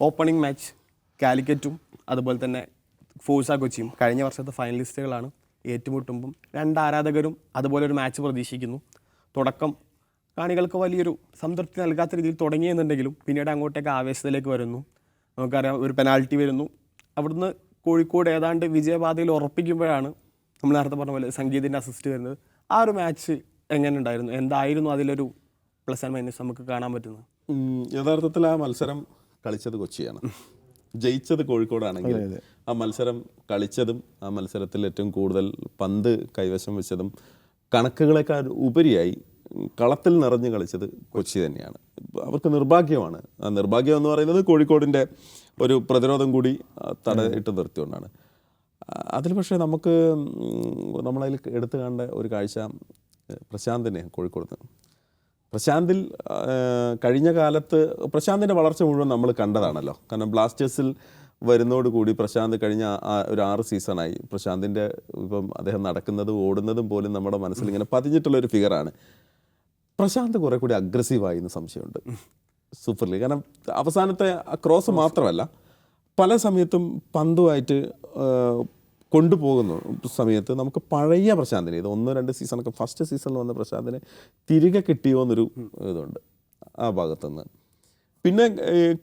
Opening match കാലിക്കറ്റും അതുപോലെ തന്നെ Forca കൊച്ചിയും കഴിഞ്ഞ വർഷത്തെ ഫൈനലിസ്റ്റുകളാണ് ഏറ്റുമുട്ടുമ്പം രണ്ട് ആരാധകരും അതുപോലെ ഒരു മാച്ച് പ്രതീക്ഷിക്കുന്നു. തുടക്കം കാണികൾക്ക് വലിയൊരു സംതൃപ്തി നൽകാത്ത രീതിയിൽ തുടങ്ങിയെന്നുണ്ടെങ്കിലും പിന്നീട് അങ്ങോട്ടേക്ക് ആവേശത്തിലേക്ക് വരുന്നു. നമുക്കറിയാം ഒരു പെനാൽറ്റി വരുന്നു. അവിടുന്ന് കോഴിക്കോട് ഏതാണ്ട് വിജയപാതയിൽ ഉറപ്പിക്കുമ്പോഴാണ് നമ്മൾ നേരത്തെ പറഞ്ഞ പോലെ സംഗീതിന്റെ അസിസ്റ്റ് വരുന്നത്. ആ ഒരു മാച്ച് എങ്ങനെ ഉണ്ടായിരുന്നു? എന്തായിരുന്നു അതിലൊരു പ്ലസ് ആൻഡ് മൈനസ് നമുക്ക് കാണാൻ പറ്റുന്നത്? യഥാർത്ഥത്തിൽ ആ മത്സരം കളിച്ചത് കൊച്ചിയാണ്. ജയിച്ചത് കോഴിക്കോടാണെങ്കിൽ ആ മത്സരം കളിച്ചതും ആ മത്സരത്തിൽ ഏറ്റവും കൂടുതൽ പന്ത് കൈവശം വെച്ചതും കണക്കുകളെക്കാൾ ഉപരിയായി കളത്തിൽ നിറഞ്ഞു കളിച്ചത് കൊച്ചി തന്നെയാണ്. അവർക്ക് നിർഭാഗ്യമാണ്. ആ നിർഭാഗ്യം എന്ന് പറയുന്നത് കോഴിക്കോടിന്റെ ഒരു പ്രതിരോധം കൂടി തടയിട്ട് നിർത്തിക്കൊണ്ടാണ്. അതിൽ പക്ഷേ നമുക്ക് നമ്മളതിൽ എടുത്തു കാണേണ്ട ഒരു കാഴ്ച പ്രശാന്തിനെ കോഴിക്കോട് പ്രശാന്തിൽ കഴിഞ്ഞ കാലത്ത് പ്രശാന്തിന്റെ വളർച്ച മുഴുവൻ നമ്മൾ കണ്ടതാണല്ലോ. കാരണം ബ്ലാസ്റ്റേഴ്സിൽ വരുന്നതോടുകൂടി പ്രശാന്ത് കഴിഞ്ഞ ഒരു ആറ് സീസണായി. പ്രശാന്തിന്റെ ഇപ്പം അദ്ദേഹം നടക്കുന്നതും ഓടുന്നതും പോലും നമ്മുടെ മനസ്സിൽ ഇങ്ങനെ പതിഞ്ഞിട്ടുള്ള ഒരു ഫിഗറാണ് പ്രശാന്ത് കുറെ കൂടി അഗ്രസീവായി എന്ന് സംശയമുണ്ട്. സൂപ്പർ ലീഗ് കാരണം അവസാനത്തെ ക്രോസ് മാത്രമല്ല പല സമയത്തും പന്തുമായിട്ട് കൊണ്ടുപോകുന്നു സമയത്ത് നമുക്ക് പഴയ പ്രശാന്തിനെ ഇത് ഒന്നോ രണ്ട് സീസണൊക്കെ ഫസ്റ്റ് സീസണിൽ വന്ന പ്രശാന്തിനെ തിരികെ കിട്ടിയോ എന്നൊരു ഇതുണ്ട് ആ ഭാഗത്തുനിന്ന്. പിന്നെ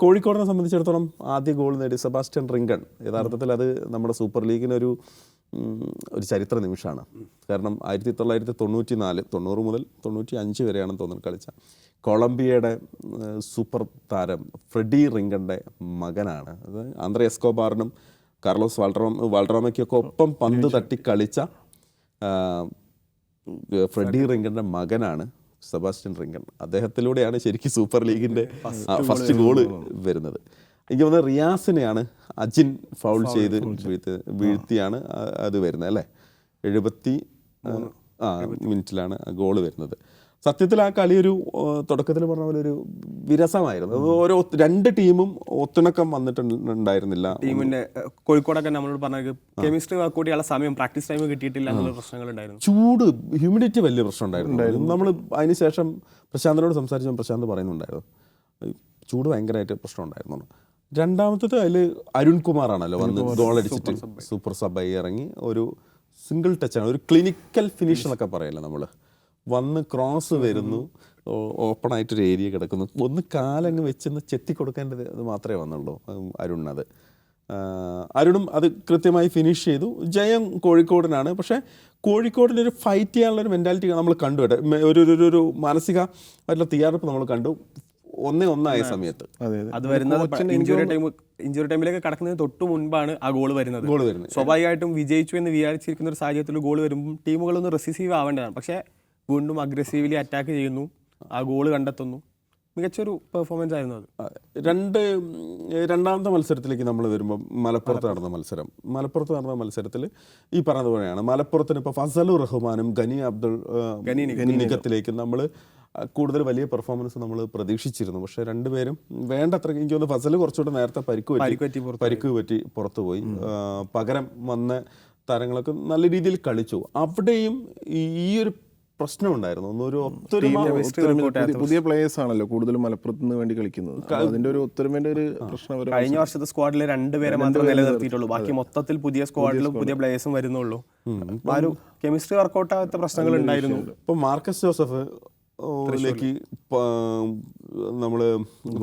കോഴിക്കോടിനെ സംബന്ധിച്ചിടത്തോളം ആദ്യ ഗോൾ നേടി സെബാസ്റ്റ്യൻ റിങ്കൺ. യഥാർത്ഥത്തിൽ അത് നമ്മുടെ സൂപ്പർ ലീഗിനൊരു ഒരു ചരിത്ര നിമിഷമാണ്. കാരണം ആയിരത്തി തൊള്ളായിരത്തി തൊണ്ണൂറ്റി നാല് തൊണ്ണൂറ് മുതൽ തൊണ്ണൂറ്റി അഞ്ച് വരെയാണെന്ന് തോന്നുന്നു കളിച്ച കൊളംബിയയുടെ സൂപ്പർ താരം ഫ്രെഡി റിങ്കന്റെ മകനാണ്. അത് ആന്ധ്ര എസ്കോബാറിനും കാർലോസ് വാൾട്രോം വാൾട്രോമയ്ക്കൊക്കെ ഒപ്പം പന്ത് തട്ടി കളിച്ച ഫ്രെഡി റിങ്കന്റെ മകനാണ് സെബാസ്റ്റ്യൻ റിങ്കൻ അദ്ദേഹത്തിലൂടെയാണ് ശരിക്കും സൂപ്പർ ലീഗിന്റെ ഫസ്റ്റ് ഗോൾ വരുന്നത്. എനിക്ക് തോന്നുന്നത് റിയാസിനെയാണ് അജിൻ ഫൗൾ ചെയ്ത് വീഴ്ത്തി വീഴ്ത്തിയാണ് അത് വരുന്നത് അല്ലേ? എഴുപത്തി ആ മിനിറ്റിലാണ് ഗോൾ വരുന്നത്. സത്യത്തിൽ ആ കളി ഒരു തുടക്കത്തിൽ പറഞ്ഞ പോലെ ഒരു വിരസമായിരുന്നു. അത് ഓരോ രണ്ട് ടീമും ഒത്തിണക്കം വന്നിട്ടുണ്ടായിരുന്നില്ല. ടീമിന്റെ കോഴിക്കോടൊക്കെ നമ്മളോട് പറഞ്ഞ കെമിസ്ട്രി വർക്ക് സമയം പ്രാക്ടീസ് ടൈം കിട്ടിയിട്ടില്ല എന്നുള്ള പ്രശ്നങ്ങൾ ഉണ്ടായിരുന്നു ചൂട് ഹ്യൂമിഡിറ്റി വലിയ പ്രശ്നം ഉണ്ടായിരുന്നു. നമ്മൾ അതിനുശേഷം പ്രശാന്തനോട് സംസാരിച്ചപ്പോൾ പ്രശാന്ത് പറയുന്നുണ്ടായിരുന്നു. ചൂട് ഭയങ്കരമായിട്ട് പ്രശ്നം ഉണ്ടായിരുന്നു രണ്ടാമത്തത് അതിൽ അരുൺകുമാറാണല്ലോ വന്ന് ഗോൾ അടിച്ചിട്ട് സൂപ്പർ സബായി ഇറങ്ങി ഒരു സിംഗിൾ ടച്ചാണ് ഒരു ക്ലിനിക്കൽ ഫിനിഷ് എന്നൊക്കെ പറയല്ലേ നമ്മൾ വന്ന് ക്രോസ് വരുന്നു. ഓപ്പൺ ആയിട്ടൊരു ഏരിയ കിടക്കുന്നു. ഒന്ന് കാലങ്ങ് വെച്ചെന്ന് ചെത്തി കൊടുക്കേണ്ടത് അത് മാത്രമേ വന്നുള്ളൂ അരുണിനത്. അരുണും അത് കൃത്യമായി ഫിനിഷ് ചെയ്തു. ജയം കോഴിക്കോടിനാണ്. പക്ഷേ കോഴിക്കോടിനൊരു ഫൈറ്റ് ചെയ്യാനുള്ള ഒരു മെന്റാലിറ്റി നമ്മൾ കണ്ടു കേട്ടോ. ഒരു ഒരു- ഒരു ഒരു മാനസിക ആയിട്ടുള്ള തയ്യാറെടുപ്പ് നമ്മൾ കണ്ടു. ഒന്നേ ഒന്നായ സമയത്ത്. അതെ അതെ. അത് വരുന്നത് ഇഞ്ചുറി ടൈം ഇഞ്ചുറി ടൈമിലേക്ക് കടക്കുന്നതിന് തൊട്ട് മുൻപാണ് ആ ഗോൾ വരുന്നത്. ഗോൾ വരുന്നത്. സ്വാഭാവികമായിട്ടും വിജയിച്ചു എന്ന് വിചാരിച്ചിരിക്കുന്ന ഒരു സാഹചര്യത്തിൽ ഗോൾ വരുമ്പോൾ ടീമുകളൊന്ന് റെസിസീവ് ആവേണ്ടതാണ്. പക്ഷേ വീണ്ടും അഗ്രസീവ്ലി അറ്റാക്ക് ചെയ്യുന്നു. ആ ഗോൾ കണ്ടെത്തുന്നു. മികച്ചൊരു പെർഫോമൻസ് ആയിരുന്നു അത്. രണ്ട് രണ്ടാമത്തെ മത്സരത്തിലേക്ക് നമ്മൾ വരുമ്പോൾ മലപ്പുറത്ത് നടന്ന മത്സരം. മലപ്പുറത്ത് നടന്ന മത്സരത്തിൽ ഈ പറഞ്ഞതുപോലെയാണ് മലപ്പുറത്തിന് ഇപ്പോൾ ഫസലു റഹ്മാനും ഗനി അബ്ദുൾ നിഗത്തിലേക്ക് നമ്മൾ കൂടുതൽ വലിയ പെർഫോമൻസ് നമ്മൾ പ്രതീക്ഷിച്ചിരുന്നു. പക്ഷേ രണ്ടുപേരും വേണ്ടത്ര എനിക്ക് തോന്നുന്നു ഫസൽ കുറച്ചുകൂടെ നേരത്തെ പരിക്ക് പരിക്ക് പറ്റി പുറത്ത് പരിക്ക് പറ്റി പുറത്തു പോയി പകരം വന്ന താരങ്ങളൊക്കെ നല്ല രീതിയിൽ കളിച്ചു. അവിടെയും ഈ ഒരു പ്രശ്നം ഉണ്ടായിരുന്നു ഒന്നൊരു പുതിയ- പ്ലേയേഴ്സ് ആണല്ലോ കൂടുതലും മലപ്പുറത്ത് നിന്ന് വേണ്ടി കളിക്കുന്നത്. അതിന്റെ ഒരു ഒത്തൊരുമേന്റെ ഒരു പ്രശ്നം കഴിഞ്ഞ വർഷത്തെ സ്ക്വാഡിൽ രണ്ടുപേരെ മാത്രമേ നിലനിർത്തിയിട്ടുള്ളൂ. ബാക്കി മൊത്തത്തിൽ പുതിയ സ്ക്വാഡിലും പുതിയ പ്ലേയേഴ്സും വരുന്നുള്ളൂ. ആ ഒരു കെമിസ്ട്രി വർക്കൗട്ട് ആവാത്ത പ്രശ്നങ്ങൾ ഉണ്ടായിരുന്നു. ഇപ്പൊ മാർക്കസ് ജോസഫ് ിലേക്ക് നമ്മൾ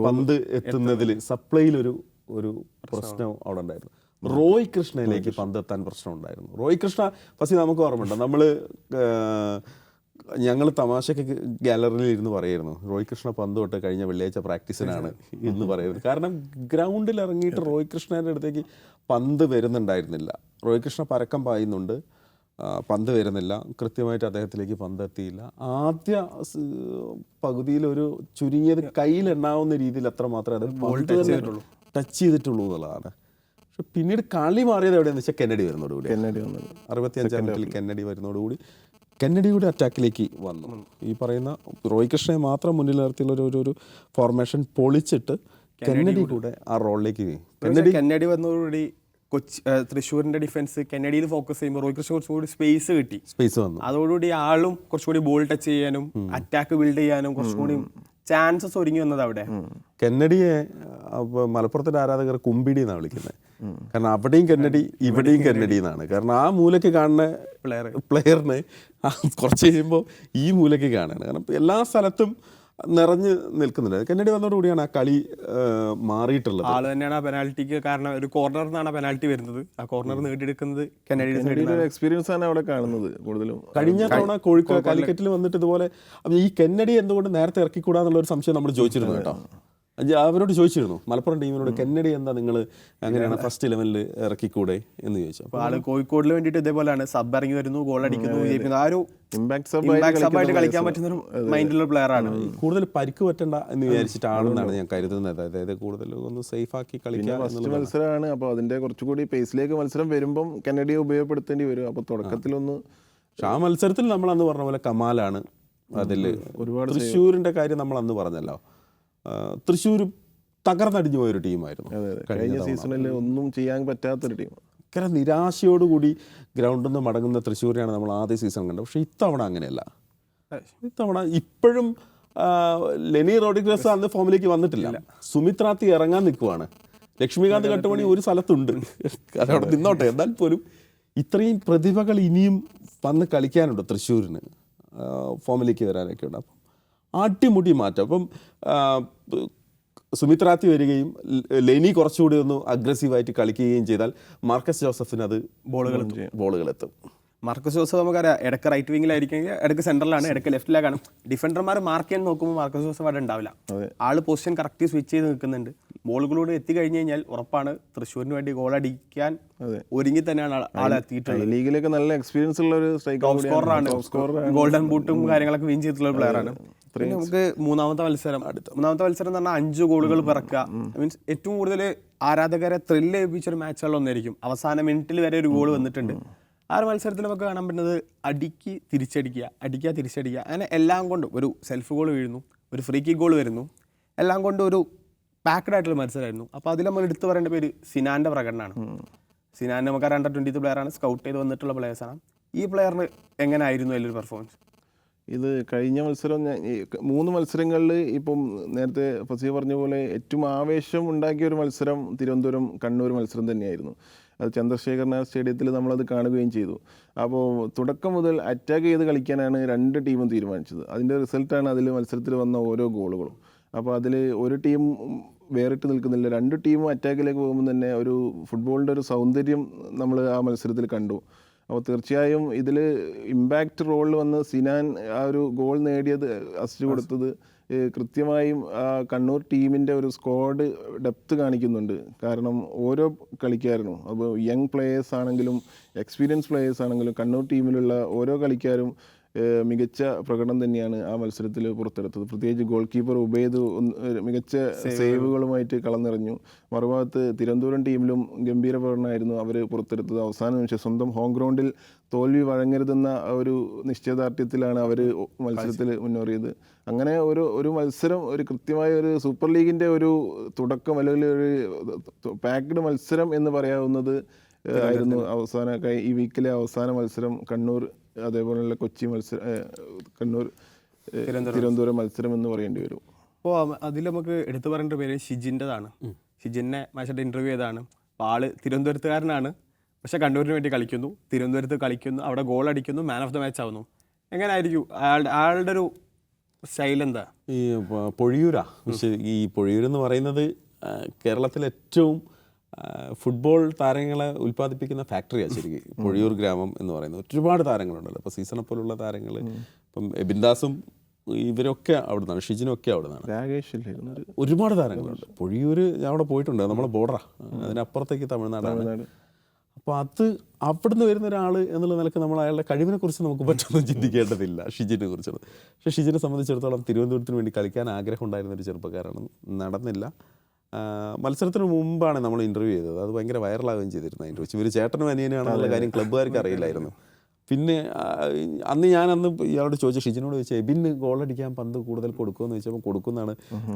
പന്ത് എത്തുന്നതിൽ സപ്ലൈയിൽ ഒരു ഒരു പ്രശ്നം അവിടെ ഉണ്ടായിരുന്നു. റോയ് കൃഷ്ണയിലേക്ക് പന്ത് എത്താൻ പ്രശ്നം ഉണ്ടായിരുന്നു റോയ് കൃഷ്ണ ഫസ്റ്റ് നമുക്ക് ഓർമ്മയുണ്ട്? നമ്മൾ ഞങ്ങൾ തമാശക്ക് ഗാലറിയിൽ ഇരുന്ന് പറയായിരുന്നു. റോയ് കൃഷ്ണ പന്ത് തൊട്ട് കഴിഞ്ഞ വെള്ളിയാഴ്ച പ്രാക്ടീസിനാണ് എന്ന് പറയുന്നത്. കാരണം ഗ്രൗണ്ടിൽ ഇറങ്ങിയിട്ട് റോയ് കൃഷ്ണന്റെ അടുത്തേക്ക് പന്ത് വരുന്നുണ്ടായിരുന്നില്ല. റോയ് കൃഷ്ണ പരക്കം പായുന്നുണ്ട്. പന്ത് വരുന്നില്ല. കൃത്യമായിട്ട് അദ്ദേഹത്തിലേക്ക് പന്ത് എത്തിയില്ല. ആദ്യ പകുതിയിൽ ഒരു ചുരുങ്ങിയത് കയ്യിൽ എണ്ണാവുന്ന രീതിയിൽ അത്ര മാത്രമേ അത് ടച്ച് ചെയ്തിട്ടുള്ളൂ. എന്നുള്ളതാണ്. പക്ഷെ പിന്നീട് കളി മാറിയത് എവിടെയെന്ന് വെച്ചാൽ കെന്നഡി വരുന്നതോടുകൂടി. കെന്നഡി വന്നത്. അറുപത്തി അഞ്ചാം മിനിറ്റിൽ കെന്നഡി വരുന്നതോടുകൂടി. കെന്നഡിയുടെ അറ്റാക്കിലേക്ക് വന്നു. ഈ പറയുന്ന റോയ് കൃഷ്ണയെ മാത്രം മുന്നിൽ നിർത്തിയുള്ള ഒരു- ഒരു ഫോർമേഷൻ പൊളിച്ചിട്ട് കെന്നഡി കൂടെ ആ റോളിലേക്ക് കെന്നഡി കെന്നഡി വന്നതോടുകൂടി കൊച്ചി തൃശ്ശൂരിന്റെ ഡിഫൻസ് കെന്നഡിയിൽ ഫോക്കസ് ചെയ്യുമ്പോൾ റോഹിത് കൃഷ്ണ കുറച്ചുകൂടി സ്പേസ് കിട്ടി. സ്പേസ് വന്നു. അതോടുകൂടി ആളും കുറച്ചുകൂടി ബോൾ ടച്ച് ചെയ്യാനും അറ്റാക്ക് ബിൽഡ് ചെയ്യാനും കുറച്ചുകൂടി ചാൻസസ് ഒരുങ്ങി വന്നത് അവിടെ. കെന്നഡിയെ മലപ്പുറത്തിന്റെ മലപ്പുറത്തിന്റെ ആരാധകർ കുമ്പിടി എന്നാണ് വിളിക്കുന്നത്. കാരണം അവിടെയും കന്നഡി ഇവിടെയും കന്നഡി എന്നാണ്. കാരണം ആ മൂലയ്ക്ക് കാണുന്ന പ്ലെയർ പ്ലെയറിന് കുറച്ച് കഴിയുമ്പോൾ ഈ മൂലയ്ക്ക് കാണുകയാണ്. കാരണം എല്ലാ സ്ഥലത്തും നിറഞ്ഞ് നിൽക്കുന്നുണ്ട്. കന്നഡി വന്നതോടുകൂടിയാണ് ആ കളി മാറിയിട്ടുള്ളത്. ആൾ തന്നെയാണ് ആ പെനാൽറ്റിക്ക് കാരണം ഒരു കോർണറിൽ നിന്നാണ് ആ പെനാൽറ്റി വരുന്നത്. ആ കോർണർ നേടിയെടുക്കുന്നത് കെന്നഡിയുടെ എക്സ്പീരിയൻസ് ആണ് അവിടെ കാണുന്നത് കൂടുതലും. കഴിഞ്ഞ തവണ കോഴിക്കോട് കാലിക്കറ്റിൽ വന്നിട്ട് ഇതുപോലെ ഈ കന്നഡി എന്തുകൊണ്ട് നേരത്തെ ഇറക്കിക്കൂടാന്നുള്ള ഒരു സംശയം നമ്മൾ ചോദിച്ചിരുന്നു കേട്ടോ. അവരോട് ചോദിച്ചിരുന്നു മലപ്പുറം ടീമിനോട് കെന്നഡി എന്താ നിങ്ങൾ അങ്ങനെയാണ് ഫസ്റ്റ് ഇലവനിൽ ഇറക്കിക്കൂടെ എന്ന് ചോദിച്ചു. അപ്പോൾ ആൾ കോഴിക്കോടിന് വേണ്ടിയിട്ട് ഇതേപോലെയാണ് സബ് ഇറങ്ങി വരുന്നു ഗോൾ അടിക്കുന്നു വിജയിക്കുന്നു. ആ ഒരു സബായിട്ട് കളിക്കാൻ പറ്റുന്ന ഒരു മൈൻഡുള്ള പ്ലെയർ ആണ്. കൂടുതൽ പരിക്ക് പറ്റണ്ട എന്ന് വിചാരിച്ചിട്ടാണെന്നാണ് ഞാൻ കരുതുന്നത്. അതായത് കൂടുതൽ ഒന്ന് സേഫ് ആക്കി കളിക്കാൻ ഫസ്റ്റ് മത്സരമാണ്. അപ്പോൾ അതിന്റെ കുറച്ചുകൂടി പേസിലേക്ക് മത്സരം വരുമ്പം കെന്നഡിയെ ഉപയോഗപ്പെടുത്തേണ്ടി വരും. അപ്പോൾ തുടക്കത്തിലൊന്ന് പക്ഷെ ആ മത്സരത്തിൽ നമ്മൾ അന്ന് പറഞ്ഞ പോലെ കമാലാണ്. അതിൽ ഒരുപാട് തൃശ്ശൂരിന്റെ കാര്യം നമ്മൾ അന്ന് പറഞ്ഞല്ലോ. തൃശ്ശൂർ തകർന്നടിഞ്ഞു പോയൊരു ടീമായിരുന്നു. കഴിഞ്ഞ സീസണിൽ ഒന്നും ചെയ്യാൻ പറ്റാത്തൊരു ടീം ഭയങ്കര നിരാശയോടുകൂടി ഗ്രൗണ്ടിൽ നിന്ന് മടങ്ങുന്ന തൃശ്ശൂരിനെയാണ് നമ്മൾ ആദ്യ സീസൺ കണ്ടത്. പക്ഷേ ഇത്തവണ അങ്ങനെയല്ല. ഇത്തവണ ഇപ്പോഴും ലെനി റോഡിഗ്രസ് അന്ന് ഫോമിലേക്ക് വന്നിട്ടില്ല. സുമിത്രാത്തി ഇറങ്ങാൻ നിൽക്കുവാണ്. ലക്ഷ്മികാന്ത് കട്ടുമണി ഒരു സ്ഥലത്തുണ്ട്. അതവിടെ നിന്നോട്ടെ. എന്നാൽ പോലും ഇത്രയും പ്രതിഭകൾ ഇനിയും വന്ന് കളിക്കാനുണ്ട് തൃശ്ശൂരിന്. ഫോമിലേക്ക് വരാനൊക്കെ ഉണ്ട്. അപ്പം അടിമുടി മാറ്റം. അപ്പം സുമിത്രാത്തി വരികയും ലെനി കുറച്ചുകൂടി ഒന്ന് അഗ്രസീവായിട്ട് കളിക്കുകയും ചെയ്താൽ മാർക്കസ് ജോസഫിന് അത് ബോളുകൾ ബോളുകൾ എത്തും. മാർക്കസ് ജോസഫ് നമുക്കറിയാം ഇടയ്ക്ക് റൈറ്റ് വിങ്ങിലായിരിക്കും ഇടയ്ക്ക് സെൻട്രലാണ് ഇടയ്ക്ക് ലെഫ്റ്റിലാണ് ഡിഫൻഡർമാർ മാർക്ക് ചെയ്യാൻ നോക്കുമ്പോൾ മാർക്കസ് ജോസഫ് അവിടെ ഉണ്ടാവില്ല. ആൾ പൊസിഷൻ കറക്റ്റ് സ്വിച്ച് ചെയ്ത് നിൽക്കുന്നുണ്ട്. ബോളുകളോട് എത്തി എത്തിക്കഴിഞ്ഞ് കഴിഞ്ഞാൽ ഉറപ്പാണ് തൃശ്ശൂരിന് വേണ്ടി ഗോൾ അടിക്കാൻ ഒരുങ്ങി തന്നെയാണ് ആളെ ആൾ എത്തിയിട്ടുള്ളത്. ലീഗിലൊക്കെ നല്ല എക്സ്പീരിയൻസ് ഉള്ള ഒരു സ്ട്രൈക്ക് സ്കോറാണ് ഗോൾഡൻ ബൂട്ടും കാര്യങ്ങളൊക്കെ വിൻ ചെയ്തിട്ടുള്ള പ്ലെയർ ആണ്. പിന്നെ നമുക്ക് മൂന്നാമത്തെ മത്സരം മൂന്നാമത്തെ മത്സരം എന്ന് പറഞ്ഞാൽ അഞ്ച് ഗോളുകൾ പിറക്കുക. മീൻസ് ഏറ്റവും കൂടുതൽ ആരാധകരെ ത്രില്ല് ഏൽപ്പിച്ച ഒരു മാച്ചുകളിൽ ഒന്നായിരിക്കും. അവസാന മിനിറ്റിൽ വരെ ഒരു ഗോൾ വന്നിട്ടുണ്ട്. ആ ഒരു മത്സരത്തിൽ നമുക്ക് കാണാൻ പറ്റുന്നത് അടിക്ക് തിരിച്ചടിക്കുക അടിക്കുക തിരിച്ചടിക്കുക. അങ്ങനെ എല്ലാം കൊണ്ടും ഒരു സെൽഫ് ഗോൾ വീഴുന്നു ഒരു ഫ്രീ കിക്ക് ഗോൾ വരുന്നു. എല്ലാം കൊണ്ടും ഒരു പാക്ഡ് ആയിട്ടുള്ള മത്സരമായിരുന്നു. അപ്പോൾ അതിൽ നമ്മൾ എടുത്തു പറയേണ്ട പേര് സിനാന്റെ പ്രകടനമാണ്. സിനാൻ നമുക്ക് അണ്ടർ ട്വന്റി പ്ലെയർ ആണ് സ്കൗട്ട് ചെയ്ത് വന്നിട്ടുള്ള പ്ലെയേഴ്സാണ് ഈ പ്ലെയറിന് എങ്ങനെയായിരുന്നു അതിലൊരു പെർഫോമൻസ് ഇത് കഴിഞ്ഞ മത്സരം ഞാൻ മൂന്ന് മത്സരങ്ങളിൽ ഇപ്പം നേരത്തെ ഫസീ പറഞ്ഞ പോലെ ഏറ്റവും ആവേശം ഉണ്ടാക്കിയ ഒരു മത്സരം തിരുവനന്തപുരം കണ്ണൂർ മത്സരം തന്നെയായിരുന്നു. അത് ചന്ദ്രശേഖർ നായർ സ്റ്റേഡിയത്തിൽ നമ്മളത് കാണുകയും ചെയ്തു. അപ്പോൾ തുടക്കം മുതൽ അറ്റാക്ക് ചെയ്ത് കളിക്കാനാണ് രണ്ട് ടീമും തീരുമാനിച്ചത്. അതിന്റെ റിസൾട്ടാണ് അതിൽ മത്സരത്തിൽ വന്ന ഓരോ ഗോളുകളും. അപ്പോൾ അതിൽ ഒരു ടീം വേറിട്ട് നിൽക്കുന്നില്ല. രണ്ട് ടീമും അറ്റാക്കിലേക്ക് പോകുമ്പോൾ തന്നെ ഒരു ഫുട്ബോളിന്റെ ഒരു സൗന്ദര്യം നമ്മൾ ആ മത്സരത്തിൽ കണ്ടു. അപ്പോൾ തീർച്ചയായും ഇതിൽ ഇമ്പാക്റ്റ് റോളിൽ വന്ന് സിനാൻ ആ ഒരു ഗോൾ നേടിയത് അസിസ്റ്റ് കൊടുത്തത് കൃത്യമായും കണ്ണൂർ ടീമിന്റെ ഒരു സ്ക്വാഡ് ഡെപ്ത് കാണിക്കുന്നുണ്ട്. കാരണം ഓരോ കളിക്കാരനും അപ്പോൾ യങ് പ്ലേയേഴ്സ് ആണെങ്കിലും എക്സ്പീരിയൻസ് പ്ലേയേഴ്സ് ആണെങ്കിലും കണ്ണൂർ ടീമിലുള്ള ഓരോ കളിക്കാരും മികച്ച പ്രകടനം തന്നെയാണ് ആ മത്സരത്തിൽ പുറത്തെടുത്തത്. പ്രത്യേകിച്ച് ഗോൾ കീപ്പർ ഉബൈദ് മികച്ച സേവുകളുമായിട്ട് കളന്നിറങ്ങു. മറുഭാഗത്ത് തിരുവനന്തപുരം ടീമിലും ഗംഭീര പ്രകടനമായിരുന്നു അവർ പുറത്തെടുത്തത്. അവസാന നിമിഷം സ്വന്തം ഹോം ഗ്രൗണ്ടിൽ തോൽവി വഴങ്ങരുതെന്ന ഒരു നിശ്ചയദാർഢ്യത്തിലാണ് അവർ മത്സരത്തിൽ മുന്നേറിയത്. അങ്ങനെ ഒരു ഒരു മത്സരം ഒരു കൃത്യമായ ഒരു സൂപ്പർ ലീഗിന്റെ ഒരു തുടക്കം അല്ലെങ്കിൽ ഒരു പാക്ഡ് മത്സരം എന്ന് പറയാവുന്നത് ആയിരുന്നു അവസാന ഈ വീക്കിലെ അവസാന മത്സരം കണ്ണൂർ അതേപോലെയുള്ള കൊച്ചി മത്സരം കണ്ണൂർ തിരുവനന്തപുരം. മത്സരം എന്ന് പറയേണ്ടി വരും. അപ്പോൾ അതിൽ നമുക്ക് എടുത്തു പറയേണ്ട പേര് ഷിജിന്റെതാണ്. ഷിജിനെ മാച്ചായിട്ട് ഇന്റർവ്യൂ ചെയ്തതാണ്. അപ്പോൾ ആൾ തിരുവനന്തപുരത്തുകാരനാണ്. പക്ഷേ കണ്ണൂരിന് വേണ്ടി കളിക്കുന്നു. തിരുവനന്തപുരത്ത് കളിക്കുന്നു. അവിടെ ഗോൾ അടിക്കുന്നു. മാൻ ഓഫ് ദ മാച്ച് ആവുന്നു. എങ്ങനെയായിരിക്കും ആളുടെ ആളുടെ ഒരു സ്റ്റൈൽ എന്താ? ഈ പൊഴിയൂരാ. പക്ഷേ ഈ പൊഴിയൂർ എന്ന് പറയുന്നത് കേരളത്തിലെ ഏറ്റവും ഫുട്ബോൾ താരങ്ങളെ ഉൽപ്പാദിപ്പിക്കുന്ന ഫാക്ടറിയാണ് ശരിക്കും. പൊഴിയൂർ ഗ്രാമം എന്ന് പറയുന്നത്. ഒരുപാട് താരങ്ങളുണ്ടല്ലോ. ഇപ്പോൾ സീസണെ പോലുള്ള താരങ്ങൾ ഇപ്പം എബിൻദാസും ഇവരൊക്കെ അവിടെ നിന്നാണ് ഷിജിനൊക്കെ അവിടെ നിന്നാണ് ഒരുപാട് താരങ്ങളുണ്ട്. പൊഴിയൂർ ഞാൻ അവിടെ പോയിട്ടുണ്ട്. നമ്മളെ ബോർഡറാ. അതിനപ്പുറത്തേക്ക് തമിഴ്നാടാണ്. അപ്പോൾ അത് അവിടുന്ന് വരുന്ന ഒരാൾ എന്നുള്ള നിലയ്ക്ക് നമ്മൾ അയാളുടെ കഴിവിനെ കുറിച്ച് നമുക്ക് പറ്റൊന്നും ചിന്തിക്കേണ്ടതില്ല. ഷിജിനെ കുറിച്ചുള്ളത് പക്ഷേ ഷിജിനെ സംബന്ധിച്ചിടത്തോളം തിരുവനന്തപുരത്തിന് വേണ്ടി കളിക്കാൻ ആഗ്രഹം ഉണ്ടായിരുന്ന ഒരു ചെറുപ്പക്കാരാണ് നടന്നില്ല. മത്സരത്തിന് മുമ്പാണ് നമ്മൾ ഇന്റർവ്യൂ ചെയ്തത്. അത് ഭയങ്കര വൈറലാകുകയും ചെയ്തിരുന്നു അതിന്റെ വെച്ച് ഇവർ ചേട്ടനും അനിയനാണെന്നുള്ള കാര്യം ക്ലബ്ബുകാർക്ക് അറിയില്ലായിരുന്നു. പിന്നെ അന്ന് ഞാൻ അന്ന് ഇയാളോട് ചോദിച്ച ഷിജിനോട് ചോദിച്ചാൽ എബിന് ഗോൾ അടിക്കാൻ പന്ത് കൂടുതൽ കൊടുക്കുമെന്ന് ചോദിച്ചപ്പോൾ കൊടുക്കുമെന്നാണ്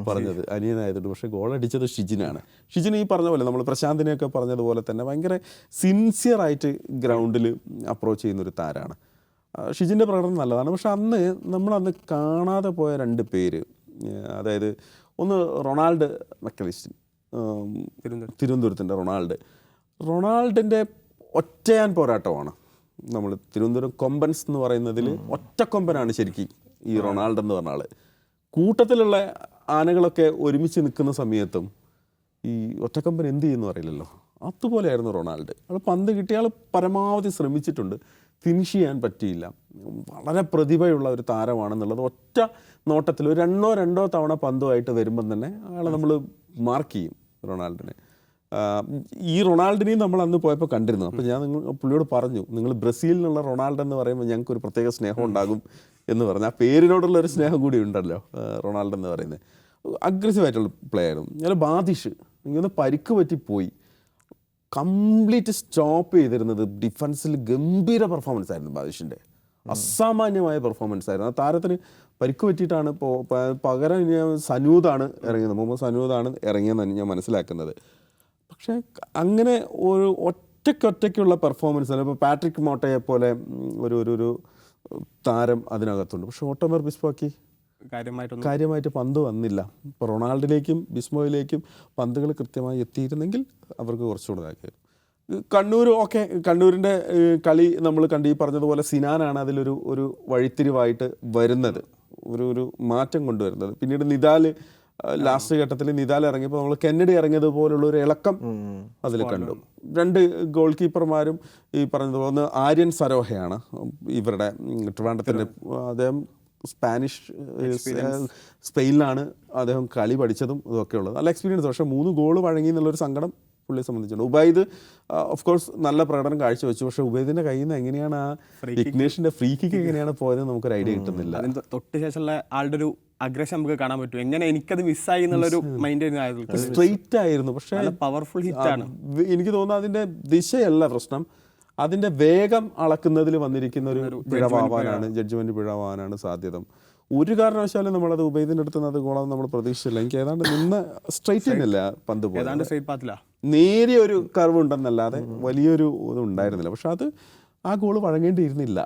പറഞ്ഞത്. അനിയനായതുകൊണ്ട് പക്ഷേ ഗോൾ അടിച്ചത് ഷിജിനാണ്. ഷിജിൻ ഈ പറഞ്ഞ പോലെ നമ്മൾ പ്രശാന്തിനെയൊക്കെ പറഞ്ഞതുപോലെ തന്നെ ഭയങ്കര സിൻസിയറായിട്ട് ഗ്രൗണ്ടിൽ അപ്രോച്ച് ചെയ്യുന്ന ഒരു താരമാണ് ഷിജിന്റെ പ്രകടനം നല്ലതാണ്. പക്ഷെ അന്ന് നമ്മൾ അന്ന് കാണാതെ പോയ രണ്ട് പേര് അതായത് ഒന്ന് റൊണാൾഡ് മെക്കലിസ്റ്റിൻ തിരുവനന്തപുരത്തിന്റെ റൊണാൾഡ്. റൊണാൾഡിന്റെ ഒറ്റയാൻ പോരാട്ടമാണ്. നമ്മൾ തിരുവനന്തപുരം കൊമ്പൻസ് എന്ന് പറയുന്നതിൽ ഒറ്റക്കൊമ്പനാണ് ശരിക്കും ഈ റൊണാൾഡ് എന്ന് പറഞ്ഞ ആൾ കൂട്ടത്തിലുള്ള ആനകളൊക്കെ ഒരുമിച്ച് നിൽക്കുന്ന സമയത്തും ഈ ഒറ്റക്കൊമ്പൻ എന്ത് ചെയ്യുന്നു അറിയില്ലല്ലോ. അതുപോലെയായിരുന്നു റൊണാൾഡ്. അയാൾ പന്ത് കിട്ടിയ ആൾ പരമാവധി ശ്രമിച്ചിട്ടുണ്ട്. ഫിനിഷ് ചെയ്യാൻ പറ്റിയില്ല. വളരെ പ്രതിഭയുള്ള ഒരു താരമാണെന്നുള്ളത് ഒറ്റ നോട്ടത്തിൽ ഒരു രണ്ടോ രണ്ടോ തവണ പന്തുമായിട്ട് വരുമ്പം തന്നെ അയാളെ നമ്മൾ മാർക്ക് ചെയ്യും റൊണാൾഡിനെ. ഈ റൊണാൾഡിനെയും നമ്മൾ അന്ന് പോയപ്പോൾ കണ്ടിരുന്നു. അപ്പോൾ ഞാൻ നിങ്ങൾ പുള്ളിയോട് പറഞ്ഞു നിങ്ങൾ ബ്രസീലിനുള്ള റൊണാൾഡ് എന്ന് പറയുമ്പോൾ ഞങ്ങൾക്ക് ഒരു പ്രത്യേക സ്നേഹം ഉണ്ടാകും എന്ന് പറഞ്ഞു. ആ പേരിനോടുള്ള ഒരു സ്നേഹം കൂടി ഉണ്ടല്ലോ റൊണാൾഡ് എന്ന് പറയുന്നത്. അഗ്രസീവ് ആയിട്ടുള്ള പ്ലെയറും ഞാൻ ബാധിഷ് എനിക്കൊന്ന് പരിക്ക് പറ്റിപ്പോയി. കംപ്ലീറ്റ് സ്റ്റോപ്പ് ചെയ്തിരുന്നത് ഡിഫൻസിൽ ഗംഭീര പെർഫോമൻസ് ആയിരുന്നു ബാദിഷിന്റെ അസാമാന്യമായ പെർഫോമൻസ് ആയിരുന്നു. ആ താരത്തിന് പരിക്ക് പറ്റിയിട്ടാണ് ഇപ്പോൾ പകരം ഇനി സനൂദാണ് ഇറങ്ങിയത്. മുമ്പ് സനൂദാണ് ഇറങ്ങിയതെന്നാണ് ഞാൻ മനസ്സിലാക്കുന്നത്. പക്ഷേ അങ്ങനെ ഒരു ഒറ്റയ്ക്കൊറ്റയ്ക്കുള്ള പെർഫോമൻസ് ഇപ്പോൾ പാട്രിക് മോട്ടയെ പോലെ ഒരു ഒരു താരം അതിനകത്തുണ്ട്. പക്ഷേ ഓട്ടോമർ ബിസ്പാക്കി കാര്യമായിട്ടൊന്നും കാര്യമായിട്ട് പന്ത് വന്നില്ല. ഇപ്പോൾ റൊണാൾഡിലേക്കും ബിസ്മോയിലേക്കും പന്തുകൾ കൃത്യമായി എത്തിയിരുന്നെങ്കിൽ അവർക്ക് കുറച്ചുകൂടെ ഇതാക്കിയായിരുന്നു. കണ്ണൂർ ഓക്കെ കണ്ണൂരിന്റെ കളി നമ്മൾ കണ്ട് ഈ പറഞ്ഞതുപോലെ സിനാനാണ് അതിലൊരു ഒരു വഴിത്തിരിവായിട്ട് വരുന്നത്. ഒരു ഒരു മാറ്റം കൊണ്ടുവരുന്നത്. പിന്നീട് നിദാൽ ലാസ്റ്റ് ഘട്ടത്തിൽ നിദാൽ ഇറങ്ങിയപ്പോൾ നമ്മൾ കെന്നഡി ഇറങ്ങിയതുപോലുള്ള ഒരു ഇളക്കം അതിൽ കണ്ടു. രണ്ട് ഗോൾ കീപ്പർമാരും ഈ പറഞ്ഞതുപോലെ ഒന്ന് ആര്യൻ സരോഹയാണ്. ഇവരുടെ ട്രിവാൻഡത്തിന്റെ അദ്ദേഹം സ്പാനിഷ് സ്പെയിനിലാണ് അദ്ദേഹം കളി പഠിച്ചതും ഇതൊക്കെ ഉള്ളത്. നല്ല എക്സ്പീരിയൻസ് പക്ഷേ മൂന്ന് ഗോൾ വഴങ്ങി എന്നുള്ളൊരു സങ്കടം പുള്ളിയെ സംബന്ധിച്ചുണ്ട് ഉബൈദ് ഓഫ് കോഴ്സ് നല്ല പ്രകടനം കാഴ്ചവെച്ചു. പക്ഷേ ഉബൈദിന്റെ കയ്യിൽ നിന്ന് എങ്ങനെയാണ് ആ വിഘ്നേഷിന്റെ ഫ്രീ കിക്ക് എങ്ങനെയാണ് പോയതെന്ന് നമുക്കൊരു ഐഡിയ കിട്ടുന്നില്ല. അതിന് തൊട്ട് ശേഷമുള്ള ആളുടെ ഒരു അഗ്രഷൻ നമുക്ക് കാണാൻ പറ്റും. എങ്ങനെ എനിക്കത് മിസ്സായി എന്നുള്ളൊരു മൈൻഡ് സ്ട്രെയിറ്റ് ആയിരുന്നു. പക്ഷേ പവർഫുൾ ഹിറ്റ് ആണ്. എനിക്ക് തോന്നുന്നു അതിന്റെ ദിശയല്ല പ്രശ്നം. അതിന്റെ വേഗം അളക്കുന്നതിൽ വന്നിരിക്കുന്ന ഒരു പിഴവാവാനാണ് ജഡ്ജ്മെന്റ് പിഴവാനാണ് സാധ്യത. ഒരു കാരണവശാലും നമ്മളത് ഉപയോഗത്തിന്റെ അടുത്ത് നിന്ന് അത് ഗോളാന്ന് നമ്മൾ പ്രതീക്ഷിച്ചില്ല. എനിക്ക് ഏതാണ്ട് നിന്ന് സ്ട്രൈറ്റ് ചെയ്യുന്നില്ല പന്ത് പാത്തില്ല നേരിയ ഒരു കർവ് ഉണ്ടെന്നല്ലാതെ വലിയൊരു ഇത് ഉണ്ടായിരുന്നില്ല പക്ഷെ അത് ആ ഗോൾ വഴങ്ങേണ്ടിയിരുന്നില്ല.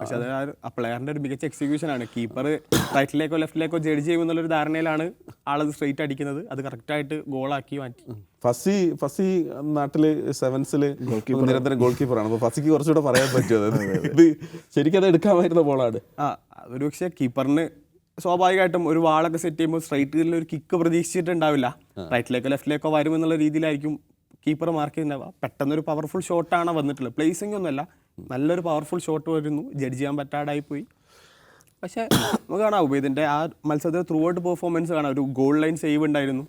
പക്ഷെ അത് ആ ഒരു- പ്ലെയറിന്റെ ഒരു മികച്ച എക്സിക്യൂഷൻ ആണ്. കീപ്പർ റൈറ്റിലേക്കോ ലെഫ്റ്റിലേക്കോ ജഡ്ജ് ചെയ്യുമെന്നുള്ള ഒരു ധാരണയിലാണ് ആളത് സ്ട്രേറ്റ് അടിക്കുന്നത്. അത് കറക്റ്റ് ആയിട്ട് ഗോളാക്കി മാറ്റി. ഫസി ഫസി നാട്ടിൽ സെവൻസിൽ നിരന്തരം ഗോൾ കീപ്പറാണ് അപ്പൊ ഫസിക്ക് കുറച്ചുകൂടെ പറയാൻ പറ്റുമോ? ഇത് ശരിക്കും അത്. എടുക്കാമായിരുന്ന ബോളാണ് ആ അതൊരു പക്ഷേ കീപ്പറിന് സ്വാഭാവികമായിട്ടും ഒരു വാളൊക്കെ സെറ്റ് ചെയ്യുമ്പോൾ സ്ട്രൈറ്റ് ഒരു കിക്ക് പ്രതീക്ഷിച്ചിട്ടുണ്ടാവില്ല. റൈറ്റിലേക്കോ ലെഫ്റ്റിലേക്കോ വരുമെന്നുള്ള രീതിയിലായിരിക്കും കീപ്പർ മാർക്ക് ചെയ്യുന്നത്. പെട്ടെന്നൊരു പവർഫുൾ ഷോട്ടാണ് വന്നിട്ടുള്ളത്. പ്ലേസിംഗ് ഒന്നുമല്ല. നല്ലൊരു പവർഫുൾ ഷോട്ട് വരുന്നു. ജഡ്ജ് ചെയ്യാൻ പറ്റാതായി പോയി പക്ഷേ നമുക്ക് കാണാം ഉബൈദിന്റെ ആ മത്സരത്തിൽ ത്രൂ ഔട്ട് പെർഫോമൻസ് കാണാം. ഒരു ഗോൾ ലൈൻ സേവ് ഉണ്ടായിരുന്നു.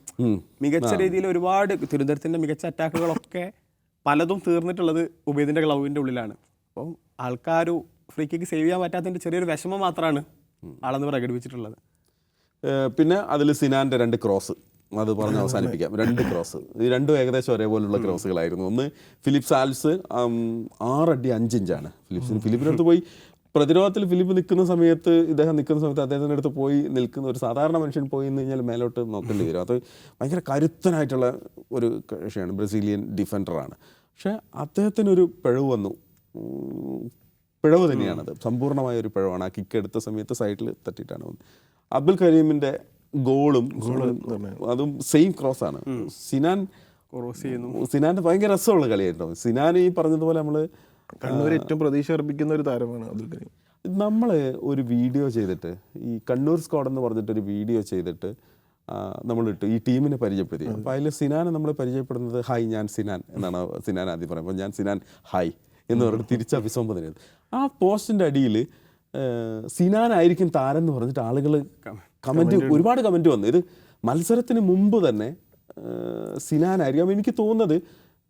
മികച്ച രീതിയിൽ ഒരുപാട് തിരുവനന്തപുരത്തിന്റെ മികച്ച അറ്റാക്കുകളൊക്കെ പലതും തീർന്നിട്ടുള്ളത് ഉബൈദിന്റെ ഗ്ലൗവിന്റെ ഉള്ളിലാണ്. അപ്പോൾ ആൾക്കാർ ഫ്രീ കിക്ക് സേവ് ചെയ്യാൻ പറ്റാത്തതിന്റെ ചെറിയൊരു വിഷമം മാത്രമാണ് ആളെന്ന് പ്രകടിപ്പിച്ചിട്ടുള്ളത്. പിന്നെ അതിൽ സിനാന്റെ രണ്ട് ക്രോസ് അത് പറഞ്ഞ് അവസാനിപ്പിക്കാം. രണ്ട് ക്രോസ് ഈ രണ്ടും ഏകദേശം ഒരേപോലുള്ള ക്രോസുകളായിരുന്നു ഒന്ന് ഫിലിപ്പ് സാൽസ് ഉം, ആറടി അഞ്ചിഞ്ചാണ് ഫിലിപ്സിന് ഫിലിപ്പിന്റെ അടുത്ത് പോയി പ്രതിരോധത്തിൽ ഫിലിപ്പ് നിൽക്കുന്ന സമയത്ത് ഇദ്ദേഹം നിൽക്കുന്ന സമയത്ത് അദ്ദേഹത്തിന്റെ അടുത്ത് പോയി നിൽക്കുന്ന ഒരു സാധാരണ മനുഷ്യൻ പോയി എന്ന് കഴിഞ്ഞാൽ മേലോട്ട് നോക്കേണ്ടി വരും. അത് ഭയങ്കര കരുത്തനായിട്ടുള്ള ഒരു വിഷയമാണ് ബ്രസീലിയൻ ഡിഫൻഡറാണ് പക്ഷേ അദ്ദേഹത്തിനൊരു പിഴവ് വന്നു. പിഴവ് തന്നെയാണത്. സമ്പൂർണമായ ഒരു പിഴവാണ്. ആ കിക്ക് എടുത്ത സമയത്ത് സൈഡിൽ തട്ടിയിട്ടാണ് വന്നത്. അബ്ദുൽ കരീമിന്റെ ഗോളും അതും സെയിം ക്രോസ് ആണ്. സിനാൻ സിനാന്റെ ഭയങ്കര രസമുള്ള കളിയായിരുന്നു സിനാൻ ഈ പറഞ്ഞതുപോലെ നമ്മൾ കണ്ണൂർ ഏറ്റവും പ്രതീക്ഷ അർപ്പിക്കുന്ന ഒരു താരമാണ് അബ്ദുൽ കരീം. നമ്മൾ ഒരു വീഡിയോ ചെയ്തിട്ട് ഈ കണ്ണൂർ സ്ക്വാഡ് എന്ന് പറഞ്ഞിട്ട് ഒരു വീഡിയോ ചെയ്തിട്ട് നമ്മൾ ഇട്ടു ഈ ടീമിനെ പരിചയപ്പെടുത്തി. അപ്പോൾ അതിൽ സിനാനെ നമ്മൾ പരിചയപ്പെടുന്നത് ഹായ് ഞാൻ സിനാൻ എന്നാണ് സിനാൻ ആദ്യം പറയുന്നത്. അപ്പോൾ ഞാൻ സിനാൻ ഹായ് എന്ന് പറഞ്ഞിട്ട് തിരിച്ച് അഭിസംബോധന ആ പോസ്റ്റിന്റെ അടിയിൽ സിനാനായിരിക്കും താരം എന്ന് പറഞ്ഞിട്ട് ആളുകൾ കമന്റ് ഒരുപാട് കമന്റ് വന്നു. ഇത് മത്സരത്തിന് മുമ്പ് തന്നെ സിനാനായിരിക്കും. അപ്പം എനിക്ക് തോന്നുന്നത്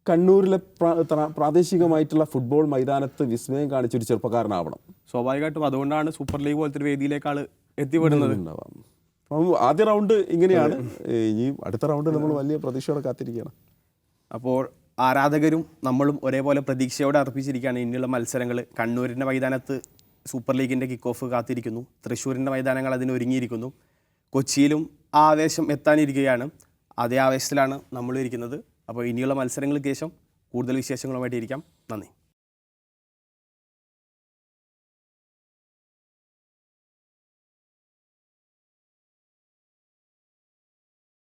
കണ്ണൂരിലെ പ്രാ- പ്രാദേശികമായിട്ടുള്ള ഫുട്ബോൾ മൈതാനത്ത് വിസ്മയം കാണിച്ചൊരു ചെറുപ്പക്കാരനാവണം. സ്വാഭാവികമായിട്ടും അതുകൊണ്ടാണ് സൂപ്പർ ലീഗ് പോലത്തെ ഒരു വേദിയിലേക്ക് ആൾ എത്തിപ്പെടുന്നത്. അപ്പം ആദ്യ റൗണ്ട് ഇങ്ങനെയാണ്. ഇനി അടുത്ത റൗണ്ട് നമ്മൾ വലിയ പ്രതീക്ഷയോടെ കാത്തിരിക്കുകയാണ്. അപ്പോൾ ആരാധകരും നമ്മളും ഒരേപോലെ പ്രതീക്ഷയോടെ അർപ്പിച്ചിരിക്കുകയാണ് ഇനിയുള്ള മത്സരങ്ങൾ കണ്ണൂരിന്റെ മൈതാനത്ത് സൂപ്പർ ലീഗിന്റെ കിക്ക് ഓഫ് കാത്തിരിക്കുന്നു. തൃശ്ശൂരിന്റെ മൈതാനങ്ങൾ അതിന് ഒരുങ്ങിയിരിക്കുന്നു. കൊച്ചിയിലും ആ ആവേശം എത്താനിരിക്കുകയാണ്. അതേ ആവേശത്തിലാണ് നമ്മളിരിക്കുന്നത് അപ്പോൾ ഇനിയുള്ള മത്സരങ്ങൾക്ക് ശേഷം കൂടുതൽ വിശേഷങ്ങളുമായിട്ട് ഇരിക്കാം. നന്ദി.